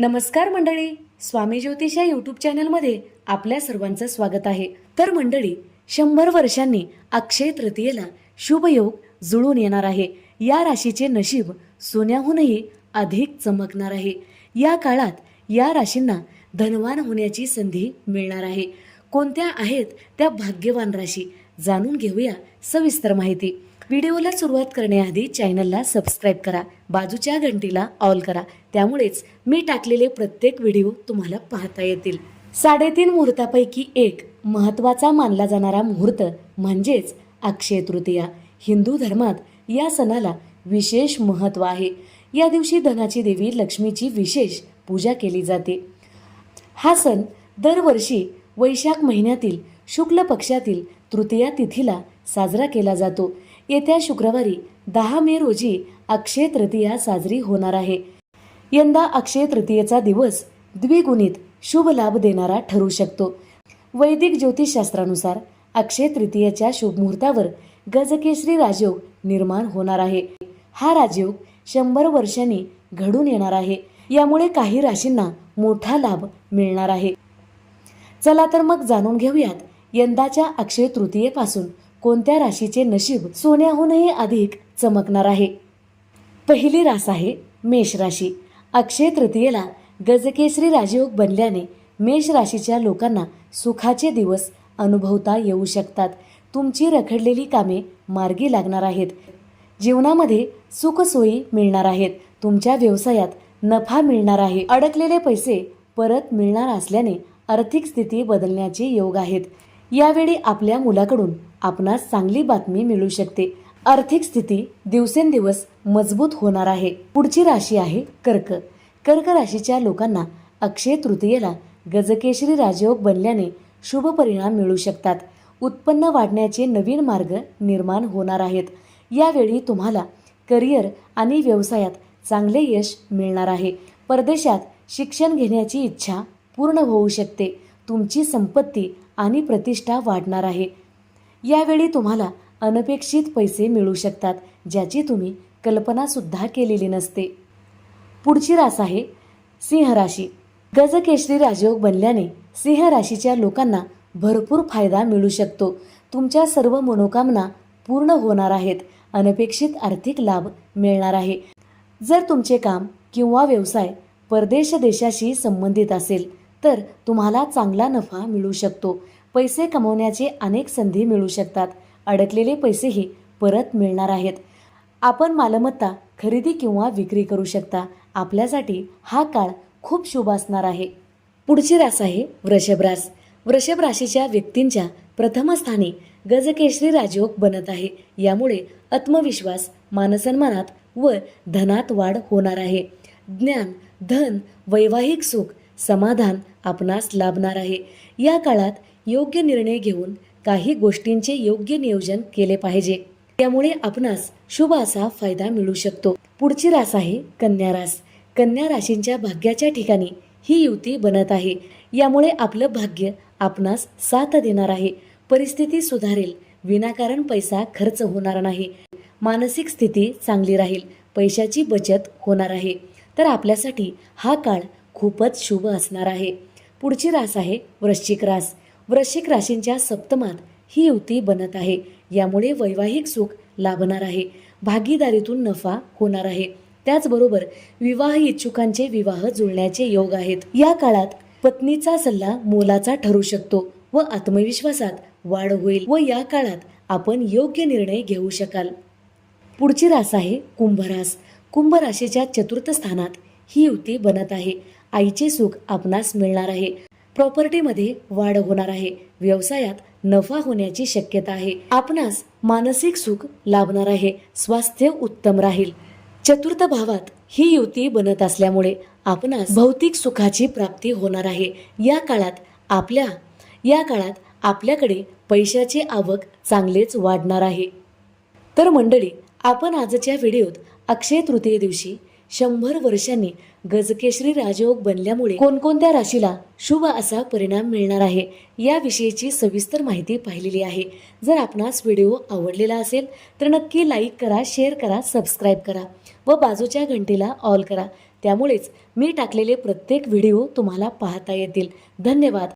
नमस्कार मंडळी स्वामी ज्योतिष या यूट्यूब चॅनलमध्ये आपल्या सर्वांचं स्वागत आहे. तर मंडळी शंभर वर्षांनी अक्षय तृतीयेला शुभयोग जुळून येणार आहे. या राशीचे नशीब सोन्याहूनही अधिक चमकणार आहे. या काळात या राशींना धनवान होण्याची संधी मिळणार आहे. कोणत्या आहेत त्या भाग्यवान राशी? जाणून घेऊया सविस्तर माहिती. व्हिडिओला सुरुवात करण्याआधी चॅनलला सबस्क्राईब करा बाजूच्या घंटीला ऑल करा. त्यामुळेच मी टाकलेले प्रत्येक व्हिडिओ तुम्हाला पाहता येतील. साडेतीन मुहूर्तापैकी एक महत्त्वाचा मानला जाणारा मुहूर्त म्हणजेच अक्षय तृतीया. हिंदू धर्मात या सणाला विशेष महत्त्व आहे. या दिवशी धनाची देवी लक्ष्मीची विशेष पूजा केली जाते. हा सण दरवर्षी वैशाख महिन्यातील शुक्ल पक्षातील तृतीया तिथीला साजरा केला जातो. येत्या शुक्रवारी दहा मे रोजी अक्षय तृतीया साजरी होणार आहे. यंदा अक्षय तृतीयेचा दिवस द्विगुणित शुभ लाभ देणारा ठरू शकतो. वैदिक ज्योतिषशास्त्रानुसार अक्षय तृतीयेच्या शुभ मुहूर्तावर गजकेसरी राजयोग निर्माण होणार आहे. हा राजयोग शंभर वर्षांनी घडून येणार आहे. यामुळे काही राशींना मोठा लाभ मिळणार आहे. चला तर मग जाणून घेऊयात यंदाच्या अक्षय तृतीयेपासून कोणत्या राशीचे नशीब सोन्याहूनही अधिक चमकणार आहे? पहिली रास आहे मेष राशी. अक्षय तृतीयेला गजकेसरी राजयोग बनल्याने मेष राशीच्या लोकांना सुखाचे दिवस अनुभवता येऊ शकतात. तुमची रखडलेली कामे मार्गी लागणार आहेत. जीवनामध्ये सुखसोयी मिळणार आहेत. तुमच्या व्यवसायात नफा मिळणार आहे. अडकलेले पैसे परत मिळणार असल्याने आर्थिक स्थिती बदलण्याचे योग आहेत. यावेळी आपल्या मुलाकडून आपणास चांगली बातमी मिळू शकते. आर्थिक स्थिती दिवसेंदिवस मजबूत होणार आहे. पुढची राशी आहे कर्क. कर्क राशीच्या लोकांना अक्षय तृतीयेला गजकेशरी राजयोग बनल्याने शुभ परिणाम मिळू शकतात. उत्पन्न वाढण्याचे नवीन मार्ग निर्माण होणार आहेत. यावेळी तुम्हाला करिअर आणि व्यवसायात चांगले यश मिळणार आहे. परदेशात शिक्षण घेण्याची इच्छा पूर्ण होऊ शकते. तुमची संपत्ती आणि प्रतिष्ठा वाढणार आहे. यावेळी तुम्हाला अनपेक्षित पैसे मिळू शकतात ज्याची तुम्ही कल्पनासुद्धा केलेली नसते. पुढची रास आहे सिंह राशी. गजकेशरी राजयोग बनल्याने सिंह राशीच्या लोकांना भरपूर फायदा मिळू शकतो. तुमच्या सर्व मनोकामना पूर्ण होणार आहेत. अनपेक्षित आर्थिक लाभ मिळणार आहे. जर तुमचे काम किंवा व्यवसाय परदेश देशाशी संबंधित असेल तर तुम्हाला चांगला नफा मिळू शकतो. पैसे कमवण्याचे अनेक संधी मिळू शकतात. अडकलेले पैसेही परत मिळणार आहेत. आपण मालमत्ता खरेदी किंवा विक्री करू शकता. आपल्यासाठी हा काळ खूप शुभ असणार आहे. पुढची रास आहे वृषभ रास. वृषभ राशीच्या व्यक्तींच्या प्रथम स्थानी गजकेशरी राजयोग बनत आहे. यामुळे आत्मविश्वास मानसन्मानात व धनात वाढ होणार आहे. ज्ञान धन वैवाहिक सुख समाधान आपणास लाभणार आहे. या काळात योग्य निर्णय घेऊन काही गोष्टींचे योग्य नियोजन केले पाहिजे. त्यामुळे आपणास शुभ असा फायदा मिळू शकतो. पुढची रास आहे कन्या रास. कन्या राशींच्या भाग्याच्या ठिकाणी ही युती बनत आहे. यामुळे आपलं भाग्य आपणास साथ देणार आहे. परिस्थिती सुधारेल. विनाकारण पैसा खर्च होणार नाही. मानसिक स्थिती चांगली राहील. पैशाची बचत होणार आहे. तर आपल्यासाठी हा काळ खूपच शुभ असणार आहे. पुढची रास आहे वृश्चिक रास. वृश्चिक राशींच्या सप्तमात ही युती बनत आहे. यामुळे वैवाहिक सुख लाभणार आहे. भागीदारीतून नफा होणार आहे. त्याचबरोबर विवाह इच्छुकांचे विवाह जुळण्याचे योग आहेत. या काळात पत्नीचा सल्ला मोलाचा ठरू शकतो व आत्मविश्वासात वाढ होईल व या काळात आपण योग्य निर्णय घेऊ शकाल. पुढची रास आहे कुंभरास. कुंभ राशीच्या चतुर्थ स्थानात ही युती बनत आहे. आईचे सुख आपणास मिळणार आहे. प्रॉपर्टीमध्ये वाढ होणार आहे. व्यवसायात नफा होण्याची शक्यता आहे. आपणास मानसिक सुख लाभणार आहे. स्वास्थ्य उत्तम राहील. चतुर्थ भावात ही युती बनत असल्यामुळे आपणास भौतिक सुखाची प्राप्ती होणार आहे. या काळात आपल्या या काळात आपल्याकडे पैशाची आवक चांगलेच वाढणार आहे. तर मंडळी आपण आजच्या व्हिडिओत अक्षय तृतीय दिवशी शंभर वर्षांनी गजकेशरी राजयोग बनल्यामुळे कोणकोणत्या राशीला शुभ असा परिणाम मिळणार आहे याविषयीची सविस्तर माहिती पाहिलेली आहे. जर आपणास व्हिडिओ आवडलेला असेल तर नक्की लाईक करा शेअर करा सबस्क्राईब करा व बाजूच्या घंटीला ऑल करा. त्यामुळेच मी टाकलेले प्रत्येक व्हिडिओ तुम्हाला पाहता येतील. धन्यवाद.